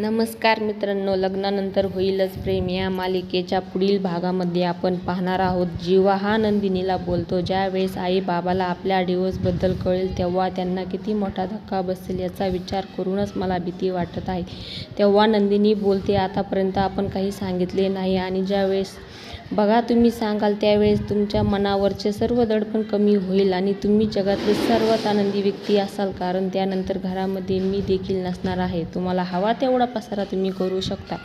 नमस्कार मित्रांनो लग्नानंतर होईलच प्रेम. या मालिकेच्या पुढील भागामध्ये आपण पाहणार आहोत जेव्हा हा नंदिनीला बोलतो. ज्यावेळेस आई बाबाला आपल्या डिवोर्सबद्दल कळेल तेव्हा त्यांना किती मोठा धक्का बसेल याचा विचार करूनच मला भीती वाटत आहे. तेव्हा नंदिनी बोलते आतापर्यंत आपण काही सांगितले नाही आणि ज्यावेळेस बघा तुम्ही सांगाल त्यावेळेस तुमच्या मनावरचे सर्व दडपण कमी होईल आणि तुम्ही जगातले सर्वात आनंदी व्यक्ती असाल कारण त्यानंतर घरामध्ये मी देखील नसणार आहे. तुम्हाला हवा तेवढा पसारा तुम्ही करू शकता.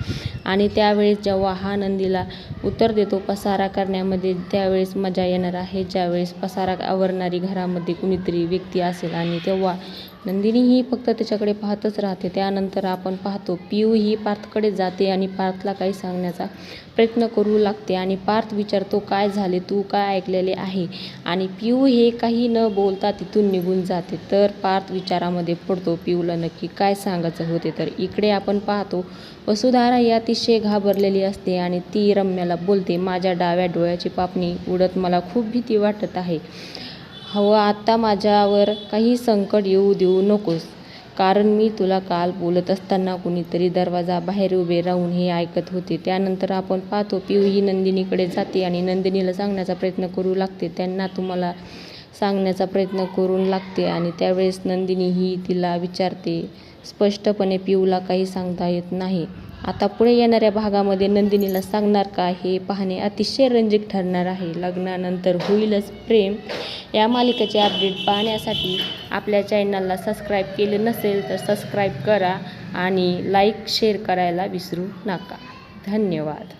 आणि त्यावेळेस जेव्हा हा नंदीला उत्तर देतो पसारा करण्यामध्ये त्यावेळेस मजा येणार आहे. ज्यावेळेस पसारा आवरणारी घरामध्ये कुणीतरी व्यक्ती असेल आणि तेव्हा नंदिनी ही फक्त त्याच्याकडे पाहतच राहते. त्यानंतर आपण पाहतो पियू ही पार्थकडे जाते आणि पार्थला काही सांगण्याचा प्रयत्न करू लागते आणि पार्थ विचारतो काय झाले? तू काय ऐकलेले आहे? आणि पियू हे काही न बोलता तिथून निघून जाते. तर पार्थ विचारामध्ये पडतो पियूला नक्की काय सांगायचं होते? तर इकडे आपण पाहतो वसुधारा ही अतिशय घाबरलेली असते आणि ती रम्याला बोलते माझ्या डाव्या डोळ्याची पापणी उडत मला खूप भीती वाटत आहे. हवं आत्ता माझ्यावर काही संकट येऊ देऊ नकोस. कारण मी तुला काल बोलत असताना कुणीतरी दरवाजा बाहेर उभे राहून हे ऐकत होते. त्यानंतर आपण पाहतो पिऊ ही नंदिनीकडे जाते आणि नंदिनीला सांगण्याचा प्रयत्न करू लागते. त्यांना तुम्हाला सांगण्याचा प्रयत्न करून लागते आणि त्यावेळेस नंदिनी ही तिला विचारते स्पष्टपणे पिऊला काही सांगता येत नाही. आता पुढे येणाऱ्या भागामध्ये नंदिनीला सांगणार का हे पाहणे अतिशय रंजक ठरणार आहे. लग्नानंतर होईलच प्रेम. या मालिकेचे अपडेट पाहण्यासाठी आपल्या चॅनलला सबस्क्राईब केले नसेल तर सबस्क्राईब करा आणि लाईक शेअर करायला विसरू नका. धन्यवाद.